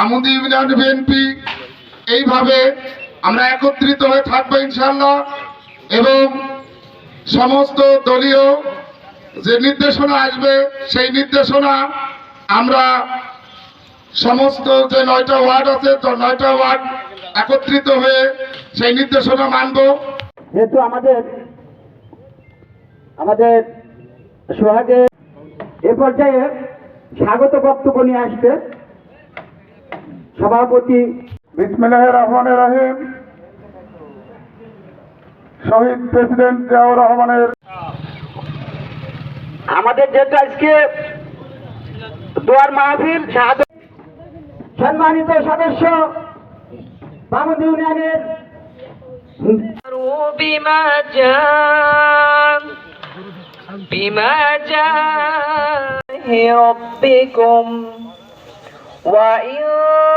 আমুদি union BNP এইভাবে আমরা একত্রিত হয়ে থাকব ইনশাল্লাহ এবং সমস্ত দলীয় যে নির্দেশনা আসবে, সেই নির্দেশনা আমরা সমস্ত যে নয়টা ওয়ার্ড আছে, তো নয়টা ওয়ার্ড একত্রিত হয়ে সেই নির্দেশনা মানব। যেহেতু আমাদের আমাদের সোহাগে এ পর্যায়ে স্বাগত বক্তব্য নিয়ে আসবে সভাপতি বিসমিল্লাহ রহমান রাহিম। শহীদ প্রেসিডেন্ট জিয়াউর রহমানের আমাদের যেটা আজকে দোয়ার মাহফিল সম্মানিত সদস্য বামুদ ইউনিয়নের بما جاء بما جاء ربكم وإن كنتم